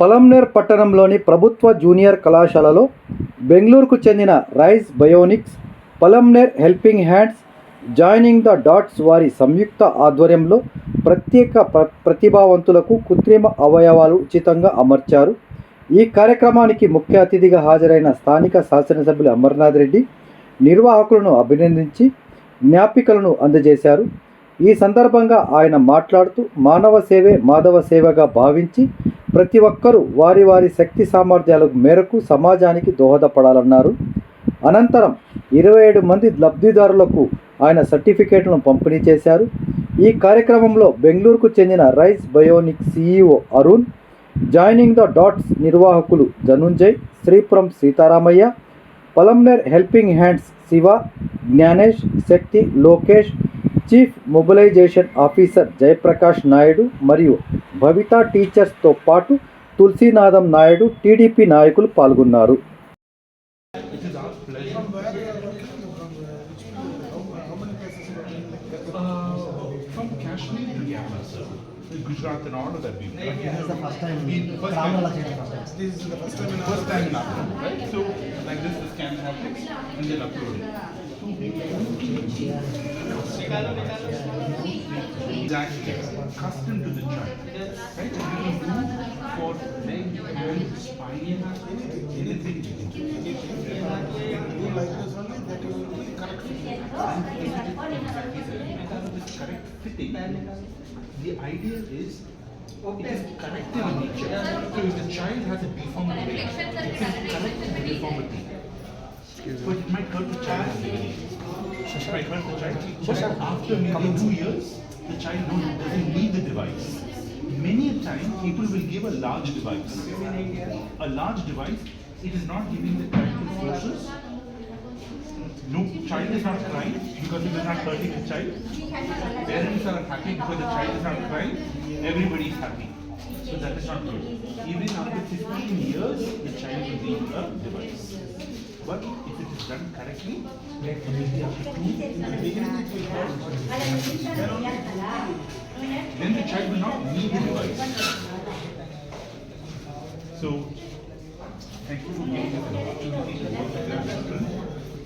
పలంనేర్ పట్టణంలోని ప్రభుత్వ జూనియర్ కళాశాలలో బెంగళూరుకు చెందిన rise bionics Palamaner helping hands joining the dots వారి సంయుక్త ఆధ్వర్యంలో ప్రత్యేక ప్ర ప్రతిభావంతులకు కృత్రిమ అవయవాలు ఉచితంగా అమర్చారు. ఈ కార్యక్రమానికి ముఖ్య అతిథిగా హాజరైన స్థానిక శాసనసభ్యులు అమర్నాథ్ రెడ్డి నిర్వాహకులను అభినందించి జ్ఞాపికలను అందజేశారు. ఈ సందర్భంగా ఆయన మాట్లాడుతూ మానవ సేవే మాధవ సేవగా భావించి ప్రతి ఒక్కరూ వారి వారి శక్తి సామర్థ్యాల మేరకు సమాజానికి దోహదపడాలన్నారు. అనంతరం ఇరవై ఏడు మంది లబ్ధిదారులకు ఆయన సర్టిఫికేట్లను పంపిణీ చేశారు. ఈ కార్యక్రమంలో బెంగళూరుకు చెందిన rise bionic CEO Arun joining the dots నిర్వాహకులు Dhanunjay Sripuram Sitaramaiah Palamaner helping hands Shiva Gnanesh Shakti Lokesh chief mobilization officer Jayaprakash Naidu మరియు భవిత టీచర్స్తో పాటు తులసీనాథం నాయుడు టీడీపీ నాయకులు పాల్గొన్నారు. Gujarat and all of that. This is the first time We, first time. First time. This is the first time in our First time in Assam, right? So, like this, the scan happens and then upload it. Exactly. Custom to the child. Right? And you do for leg, hand, spine, anything. Anything. do like this only, that will be correct. Exactly, sir. Because of its correct fitting, the idea is it is corrective in nature. So if the child has a deformity, it can correct the deformity. But it might hurt the child. It might the child. But after maybe two years, the child don't, doesn't need the device. Many a time, people will give a large device. A large device, it is not giving the corrective forces. No child is not crying because it is not hurting the child. Parents are happy because the child is not crying. Everybody is happy. So that is not good. Even after 15 years, the child will need a device. But it is done correctly, after two, then the child will not need the device. So, thank you for giving us an opportunity to work with our children.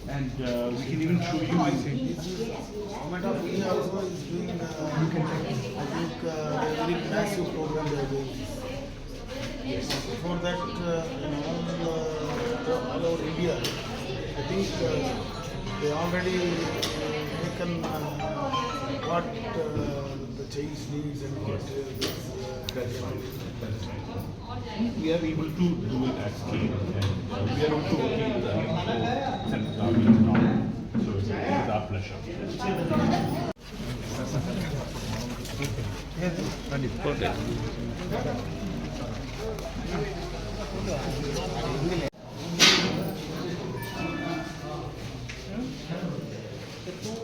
And uh, we can even show you, I think, Government of India also is doing, uh, I think, uh, a very massive program they are doing. For that, uh, in all, uh, all over India, I think uh, they already uh, taken uh, what uh, the child's needs and what uh, is, uh, we are able to do it at scale. And we are also working with the central government now. So it's it's our pleasure.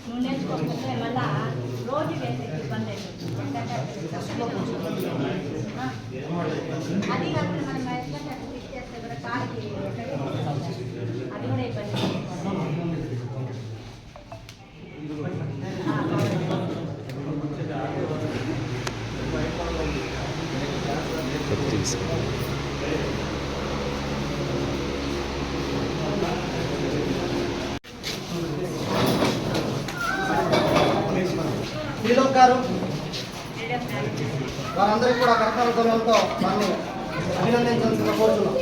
నువ్వు నేర్చుకోకపోతే మళ్ళా రోజు వేసే ఇబ్బంది అవుతుంది. ఆ. అది కాకుండా మనం ఎట్లా ఫిక్స్ చేస్తే కూడా కాలికి అది కూడా ఇబ్బంది శ్రీలోక్ గారు. వారందరికీ కూడా కర్తవ్య ధ్వనులతో మనం అభినందించాల్సిన కోరుతున్నాం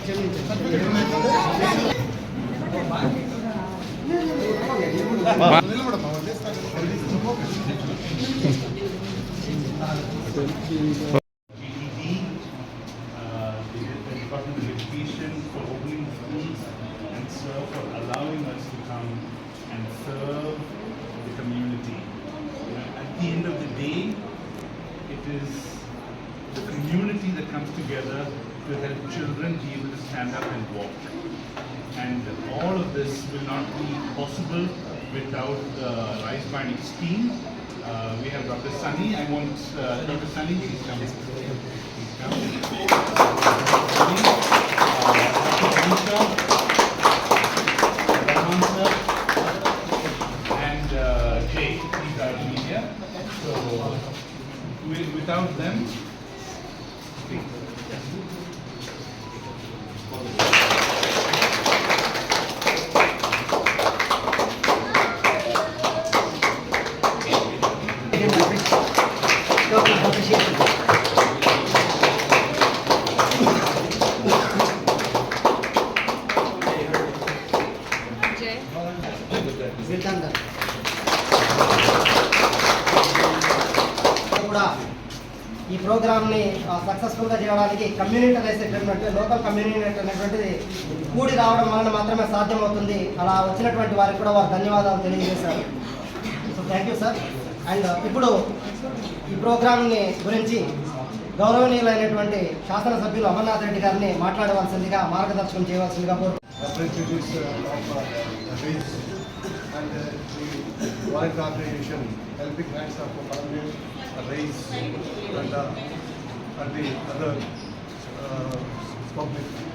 BED, to help children be able to stand up and walk. And all of this will not be possible without the rice binding team. Uh, we have Dr. Sunny. I want uh, Dr. Sunny, please come. Please come. మాత్రమే సాధ్యమవుతుంది అలా వచ్చినటువంటి వారికి కూడా వారు ధన్యవాదాలు తెలియజేశారు so thank you sir and ఇప్పుడు ఈ ప్రోగ్రామ్ని గురించి గౌరవనీయులైనటువంటి శాసనసభ్యులు అమర్నాథ్ రెడ్డి గారిని మాట్లాడవలసిందిగా మార్గదర్శనం చేయవలసిందిగా కోరుతున్నాను public.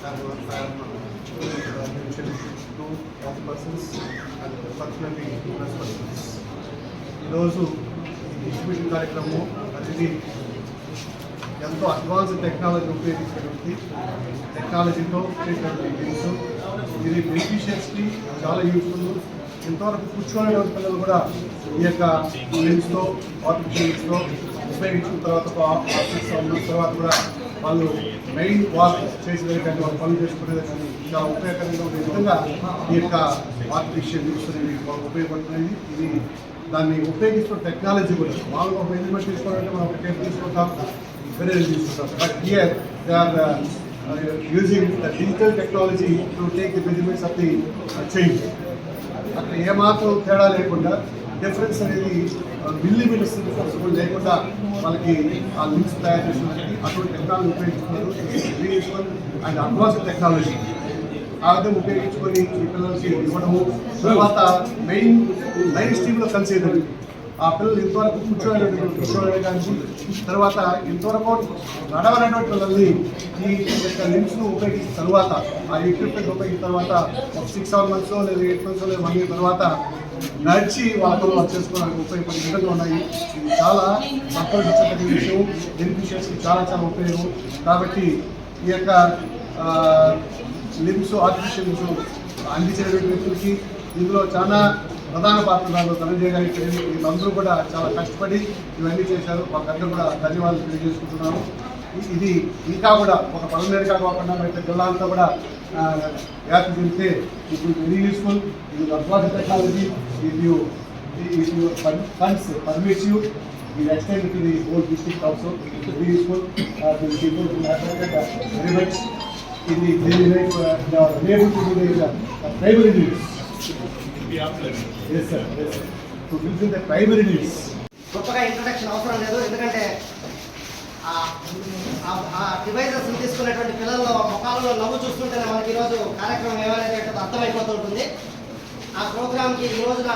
I am I am uh, mentioned two ఈరోజు ఈ ఎగ్జిబిషన్ కార్యక్రమం అనేది ఎంతో అడ్వాన్స్ టెక్నాలజీ ఉపయోగించినటువంటి టెక్నాలజీతో చేసినటువంటి గేమ్స్ ఇది బెనిఫిషియర్స్కి చాలా యూస్ఫుల్ ఇంతవరకు కూర్చొని పిల్లలు కూడా ఈ యొక్క గేమ్స్తో ఆర్టిఫిషియల్స్తో ఉపయోగించిన తర్వాత తర్వాత కూడా వాళ్ళు మెయిన్ వాక్ చేసేదే కానీ వాళ్ళు పనులు చేసుకునేది కానీ ఇలా ఉపయోగకరంగా ఉండే విధంగా ఈ యొక్క ఆర్టిఫిషియల్ న్యూస్ అనేవి వాళ్ళకి ఉపయోగపడుతున్నాయి. ఇది దాన్ని ఉపయోగిస్తున్న టెక్నాలజీ కూడా. వాళ్ళు ఒక మెజర్మెంట్ తీసుకోవాలంటే మనం ఒక టేప్ తీసుకుంటాం వేరే తీసుకుంటాం. But here they are using the digital technology to take the measurements of the change అక్కడ ఏమాత్రం తేడా లేకుండా డిఫరెన్స్ అనేది మిల్లీమీటర్స్ డిఫరెన్స్ కూడా లేకుండా వాళ్ళకి ఆ లింక్స్ తయారు చేసినటువంటి అటువంటి టెక్నాలజీ ఉపయోగిస్తున్నారు. అండ్ అడ్వాన్స్ టెక్నాలజీ ఆ విధంగా ఉపయోగించుకొని ఈ పిల్లలకి ఇవ్వడము తర్వాత మెయిన్ లైవ్ స్ట్రీమ్లో కలిసేది. ఆ పిల్లలు ఇంతవరకు కూర్చోలేదు కూర్చోలేడానికి తర్వాత ఇంతవరకు నడవనటువంటి పిల్లల్ని ఈ యొక్క లింక్స్ను ఉపయోగించిన తర్వాత ఆ ఎక్విప్మెంట్ ఉపయోగించిన తర్వాత ఒక సిక్స్ సెవెన్ మంత్స్ లేదా ఎయిట్ మంత్స్లో లేదా వన్ ఇయర్ తర్వాత నడిచి వాళ్ళ పనులు వాళ్ళు చేసుకోవడానికి ఉపయోగపడే విధంగా ఉన్నాయి. ఇది చాలా సంప్రదించదగిన విషయం. బెనిఫిషియర్స్కి చాలా చాలా ఉపయోగం. కాబట్టి ఈ యొక్క లిమ్స్ ఆర్టిఫిషియల్ లిమ్స్ అందించినటువంటి వ్యక్తులకి ఇందులో చాలా ప్రధాన పాత్రదారులు ధనంజయ గారికి వీళ్ళందరూ కూడా చాలా కష్టపడి ఇవన్నీ చేశారు. వాళ్ళందరూ కూడా ధన్యవాదాలు తెలియజేసుకుంటున్నాము ఇది ఇంకా కూడా ఒక పల్లెగా కాకుండా బయట జిల్లా అంతా కూడా వ్యాప్తి చెందితే ఇప్పుడు వెరీ యూస్ఫుల్ ఇది advance technology if you if you funds permits you, we extend to the whole district also, it will be useful, uh, to the people who have attended, very much in the daily life, uh, they are unable to do the, uh, primary needs. Yes, sir, yes, sir, to fulfill the primary needs. గొప్పగా introduction అవసరం లేదు ఎందుకంటే ఆ- devices తీసుకునేటువంటి పిల్లల్లో ముఖాలలో నవ్వు చూస్తుంటేనే మనకి ఈరోజు కార్యక్రమం ఏమైనా ఏంటో అర్థమైపోతూ ఉంటుంది ఆ ప్రోగ్రామ్కి ఈ రోజున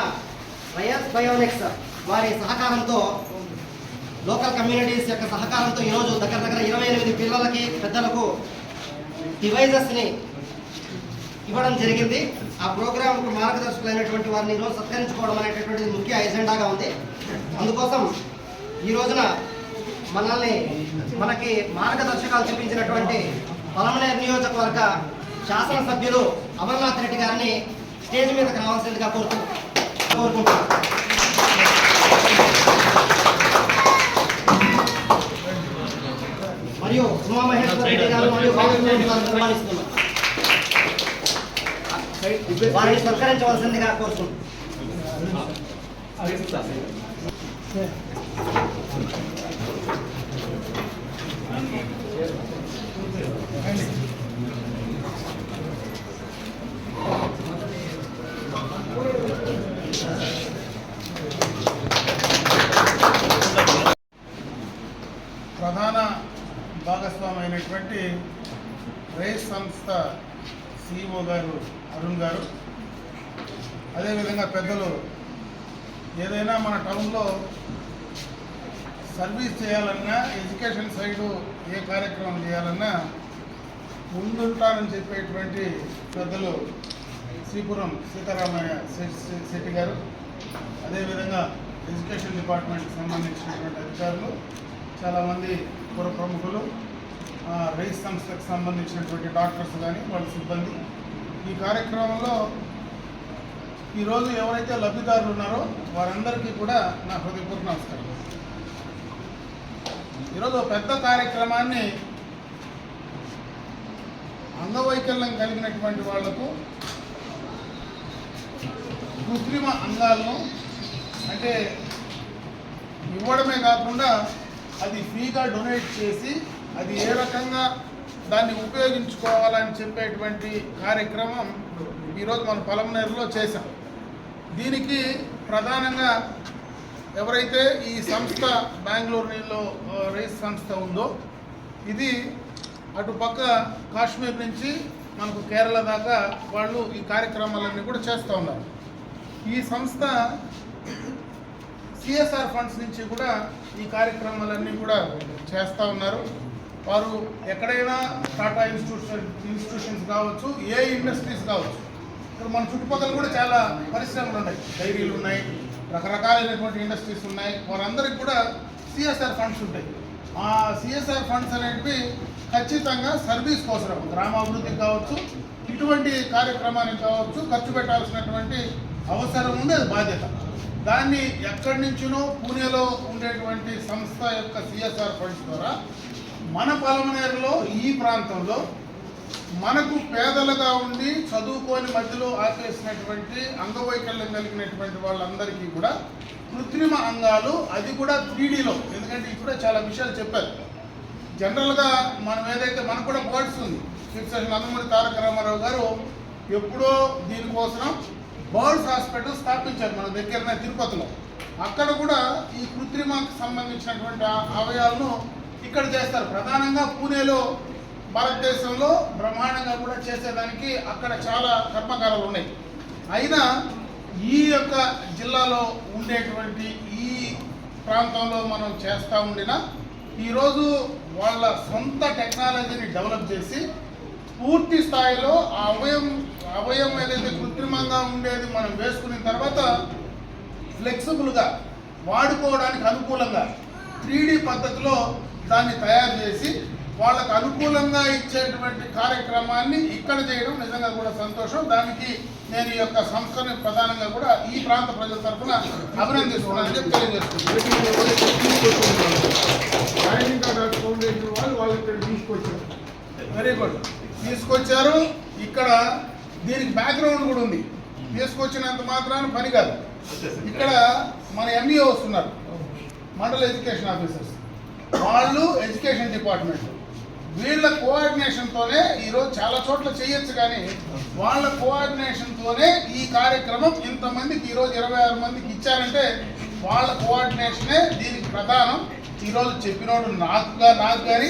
రయత్ బయోనిక్స్ వారి సహకారంతో లోకల్ కమ్యూనిటీస్ యొక్క సహకారంతో ఈరోజు దగ్గర దగ్గర ఇరవై ఎనిమిది పిల్లలకి పెద్దలకు డివైజెస్ని ఇవ్వడం జరిగింది. ఆ ప్రోగ్రాంకు మార్గదర్శకులైనటువంటి వారిని ఈరోజు సత్కరించుకోవడం అనేటటువంటిది ముఖ్య ఎజెండాగా ఉంది. అందుకోసం ఈ రోజున మనల్ని మనకి మార్గదర్శకాలు చూపించినటువంటి పలమనేర్ నియోజకవర్గ శాసనసభ్యులు అమర్నాథ్ రెడ్డి గారిని స్టేజ్ మీదకి రావాల్సిందిగా కోరుతూ కోరుకుంటున్నాను మరియు ఉమామహేశ్వర రెడ్డి గారు మరియు నిర్వహిస్తున్నారు వారిని సత్కరించవలసిందిగా కోరుకుంటున్నాను ప్రధాన భాగస్వామి అయినటువంటి రైస్ సంస్థ సిఇఓ గారు అరుణ్ గారు అదేవిధంగా పెద్దలు ఏదైనా మన టౌన్లో సర్వీస్ చేయాలన్నా ఎడ్యుకేషన్ సైడు ఏ కార్యక్రమం చేయాలన్నా ముందుంటారని చెప్పేటువంటి పెద్దలు శ్రీపురం సీతారామయ్య శెట్టి గారు. అదేవిధంగా ఎడ్యుకేషన్ డిపార్ట్మెంట్కి సంబంధించినటువంటి అధికారులు చాలామంది పుర ప్రముఖులు రైస్ సంస్థకు సంబంధించినటువంటి డాక్టర్స్ కానీ వాళ్ళ సిబ్బంది. ఈ కార్యక్రమంలో ఈరోజు ఎవరైతే లబ్ధిదారులు ఉన్నారో వారందరికీ కూడా నా హృదయపూర్వక నమస్కారం. ఈరోజు ఒక పెద్ద కార్యక్రమాన్ని అంగవైకల్యం కలిగినటువంటి వాళ్ళకు కృత్రిమ అంగాలను అంటే ఇవ్వడమే కాకుండా అది ఫ్రీగా డొనేట్ చేసి అది ఏ రకంగా దాన్ని ఉపయోగించుకోవాలని చెప్పేటువంటి కార్యక్రమం ఈరోజు మనం పలమనేరులో చేశాం. దీనికి ప్రధానంగా ఎవరైతే ఈ సంస్థ బెంగళూరులో రైస్ సంస్థ ఉందో ఇది అటు పక్క కాశ్మీర్ నుంచి మనకు కేరళ దాకా వాళ్ళు ఈ కార్యక్రమాలన్నీ కూడా చేస్తూ ఉన్నారు. ఈ సంస్థ సిఎస్ఆర్ ఫండ్స్ నుంచి కూడా ఈ కార్యక్రమాలన్నీ కూడా చేస్తూ ఉన్నారు. వారు ఎక్కడైనా టాటా ఇన్స్టిట్యూషన్ ఇన్స్టిట్యూషన్స్ కావచ్చు ఏ ఇండస్ట్రీస్ కావచ్చు ఇక్కడ మన చుట్టుపక్కల కూడా చాలా పరిశ్రమలు ఉన్నాయి. డైరీలు ఉన్నాయి రకరకాలైనటువంటి ఇండస్ట్రీస్ ఉన్నాయి. వారందరికి కూడా సిఎస్ఆర్ ఫండ్స్ ఉంటాయి. ఆ సిఎస్ఆర్ ఫండ్స్ అనేటివి ఖచ్చితంగా సర్వీస్ కోసం గ్రామాభివృద్ధికి కావచ్చు ఇటువంటి కార్యక్రమానికి కావచ్చు ఖర్చు పెట్టాల్సినటువంటి అవసరం ఉంది అది బాధ్యత. దాన్ని ఎక్కడి నుంచినో పూణేలో ఉండేటువంటి సంస్థ యొక్క సిఎస్ఆర్ ఫండ్స్ ద్వారా మన పలమనేరులో ఈ ప్రాంతంలో మనకు పేదలుగా ఉండి చదువుకోని మధ్యలో ఆపేసినటువంటి అంగవైకల్యం కలిగినటువంటి వాళ్ళందరికీ కూడా కృత్రిమ అంగాలు అది కూడా త్రీడీలో. ఎందుకంటే ఇప్పుడే చాలా విషయాలు చెప్పారు. జనరల్గా మనం ఏదైతే మనకు కూడా బర్డ్స్ ఉంది. చీఫ్ నందమూరి తారక రామారావు గారు ఎప్పుడో దీనికోసం బర్డ్స్ హాస్పిటల్ స్థాపించారు మన దగ్గరనే తిరుపతిలో. అక్కడ కూడా ఈ కృత్రిమకు సంబంధించినటువంటి అవయాలను ఇక్కడ చేస్తారు. ప్రధానంగా పూణేలో భారతదేశంలో బ్రహ్మాండంగా కూడా చేసేదానికి అక్కడ చాలా కర్మకారాలు ఉన్నాయి. అయినా ఈ యొక్క జిల్లాలో ఉండేటువంటి ఈ ప్రాంతంలో మనం చేస్తూ ఉండిన ఈరోజు వాళ్ళ సొంత టెక్నాలజీని డెవలప్ చేసి పూర్తి స్థాయిలో ఆ అవయం అవయం ఏదైతే కృత్రిమంగా ఉండేది మనం వేసుకున్న తర్వాత ఫ్లెక్సిబుల్గా వాడుకోవడానికి అనుకూలంగా త్రీ పద్ధతిలో దాన్ని తయారు చేసి వాళ్ళకు అనుకూలంగా ఇచ్చేటువంటి కార్యక్రమాన్ని ఇక్కడ చేయడం నిజంగా కూడా సంతోషం. దానికి నేను ఈ యొక్క సంస్థని ప్రధానంగా కూడా ఈ ప్రాంత ప్రజల తరఫున అభినందిస్తున్నానని చెప్పి తెలియజేస్తున్నాను. వాళ్ళు వాళ్ళు ఇక్కడ తీసుకొచ్చారు. వెరీ గుడ్ తీసుకొచ్చారు ఇక్కడ దీనికి బ్యాక్గ్రౌండ్ కూడా ఉంది. తీసుకొచ్చినంత మాత్రాన పని కాదు. ఇక్కడ మన ఎంఈఓ వస్తున్నారు. Mandal education officers. వాళ్ళు ఎడ్యుకేషన్ డిపార్ట్మెంట్. వీళ్ళ కోఆర్డినేషన్తోనే ఈరోజు చాలా చోట్ల చేయొచ్చు కానీ వాళ్ళ కోఆర్డినేషన్తోనే ఈ కార్యక్రమం ఇంతమందికి ఈరోజు ఇరవై ఆరు మందికి ఇచ్చారంటే వాళ్ళ కోఆర్డినేషనే దీనికి ప్రధానం. ఈరోజు చెప్పినోడు నాకు నాకు కానీ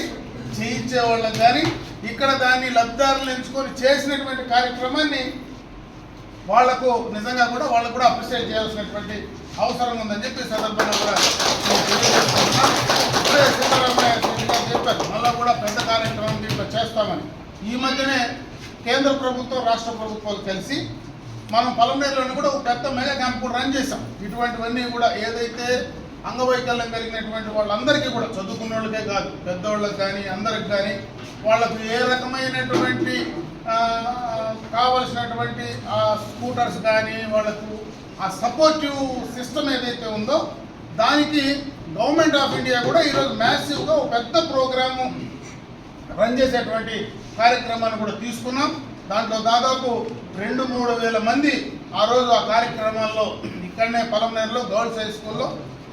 చేయించే వాళ్ళకి కానీ ఇక్కడ దాన్ని లబ్ధారులు ఎంచుకొని చేసినటువంటి కార్యక్రమాన్ని వాళ్ళకు నిజంగా కూడా వాళ్ళకు కూడా అప్రిషియేట్ చేయాల్సినటువంటి అవసరం ఉందని చెప్పి సందర్భంగా కూడా చెప్పారు. మళ్ళీ కూడా పెద్ద చేస్తామని. ఈ మధ్యనే కేంద్ర ప్రభుత్వం రాష్ట్ర ప్రభుత్వాలు కలిసి మనం పొలంనేరులోని కూడా ఒక పెద్ద మెగా క్యాంప్ కూడా రన్ చేసాం ఇటువంటివన్నీ కూడా ఏదైతే అంగవైకల్యం కలిగినటువంటి వాళ్ళందరికీ కూడా చదువుకున్న వాళ్ళకే కాదు పెద్దవాళ్ళకి కానీ అందరికి కానీ వాళ్ళకు ఏ రకమైనటువంటి కావలసినటువంటి ఆ స్కూటర్స్ కానీ వాళ్ళకు ఆ సపోర్టివ్ సిస్టమ్ ఏదైతే ఉందో దానికి గవర్నమెంట్ ఆఫ్ ఇండియా కూడా ఈరోజు మ్యాసివ్గా ఒక పెద్ద ప్రోగ్రాము రన్ చేసేటువంటి కార్యక్రమాన్ని కూడా తీసుకున్నాం. దాంట్లో దాదాపు రెండు మూడు వేల మంది ఆ రోజు ఆ కార్యక్రమాల్లో ఇక్కడనే పొలంనేరులో గర్ల్స్ హై స్కూల్లో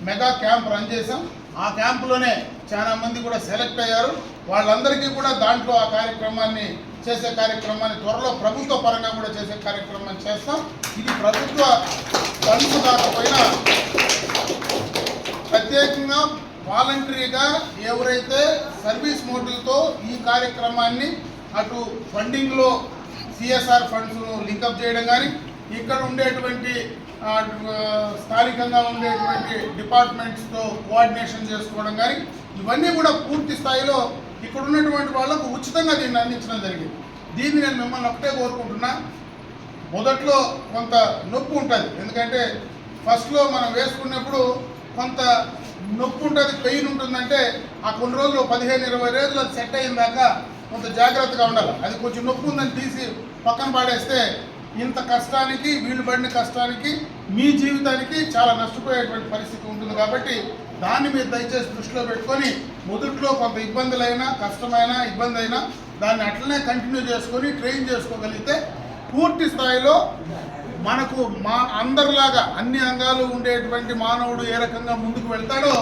మెగా క్యాంప్ రన్ చేసాం ఆ క్యాంపులోనే చాలా మంది కూడా సెలెక్ట్ అయ్యారు. వాళ్ళందరికీ కూడా దాంట్లో ఆ కార్యక్రమాన్ని చేసే కార్యక్రమాన్ని త్వరలో ప్రభుత్వ పరంగా కూడా చేసే కార్యక్రమాన్ని చేస్తాం. ఇది ప్రభుత్వ ఫండ్స్ కాకపోయినా ప్రత్యేకంగా వాలంటరీగా ఎవరైతే సర్వీస్ మోటివ్తో ఈ కార్యక్రమాన్ని అటు ఫండింగ్లో సిఎస్ఆర్ ఫండ్స్ను లింకప్ చేయడం కానీ ఇక్కడ ఉండేటువంటి స్థానికంగా ఉండేటువంటి డిపార్ట్మెంట్స్తో కోఆర్డినేషన్ చేసుకోవడం కానీ ఇవన్నీ కూడా పూర్తి స్థాయిలో ఇక్కడ ఉన్నటువంటి వాళ్ళకు ఉచితంగా దీన్ని అందించడం జరిగింది. దీన్ని నేను మిమ్మల్ని ఒకటే కోరుకుంటున్నా. మొదట్లో కొంత నొప్పి ఉంటుంది. ఎందుకంటే ఫస్ట్లో మనం వేసుకున్నప్పుడు కొంత నొప్పి ఉంటుంది పెయిన్ ఉంటుందంటే ఆ కొన్ని రోజులు పదిహేను ఇరవై రోజులు అది సెట్ అయిన దాకా కొంత జాగ్రత్తగా ఉండాలి. అది కొంచెం నొప్పి ఉందని తీసి పక్కన పాడేస్తే ఇంత కష్టానికి వీళ్ళు పడిన కష్టానికి మీ జీవితానికి చాలా నష్టపోయేటువంటి పరిస్థితి ఉంటుంది కాబట్టి దాన్ని మీరు దయచేసి దృష్టిలో పెట్టుకొని మొదట్లో కొంత ఇబ్బందులైనా కష్టమైనా ఇబ్బంది అయినా దాన్ని అట్లనే కంటిన్యూ చేసుకొని ట్రైన్ చేసుకోగలిగితే పూర్తి స్థాయిలో మనకు మా అందరిలాగా అన్ని అంగాలు ఉండేటువంటి మానవుడు ఏ రకంగా ముందుకు వెళ్తాడో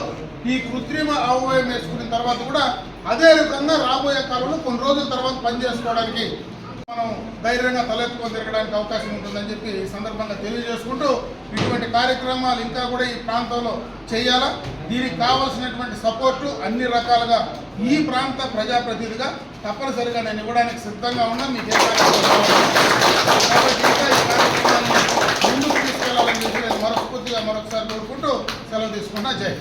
ఈ కృత్రిమ అవయవం వేసుకున్న తర్వాత కూడా అదే రకంగా రాబోయే కాలంలో కొన్ని రోజుల తర్వాత పనిచేసుకోవడానికి మనం ధైర్యంగా తలెత్తుకొని తిరగడానికి అవకాశం ఉంటుందని చెప్పి ఈ సందర్భంగా తెలియజేసుకుంటూ ఇటువంటి కార్యక్రమాలు ఇంకా కూడా ఈ ప్రాంతంలో చేయాలా? దీనికి కావాల్సినటువంటి సపోర్టు అన్ని రకాలుగా ఈ ప్రాంత ప్రజాప్రతినిధిగా తప్పనిసరిగా నేను ఇవ్వడానికి సిద్ధంగా ఉన్నా. మీకు ఏ కార్యక్రమం ముందుకు తీసుకెళ్ళాలని చెప్పి నేను మనస్ఫూర్తిగా మరొకసారి కోరుకుంటూ సెలవు తీసుకున్నా జై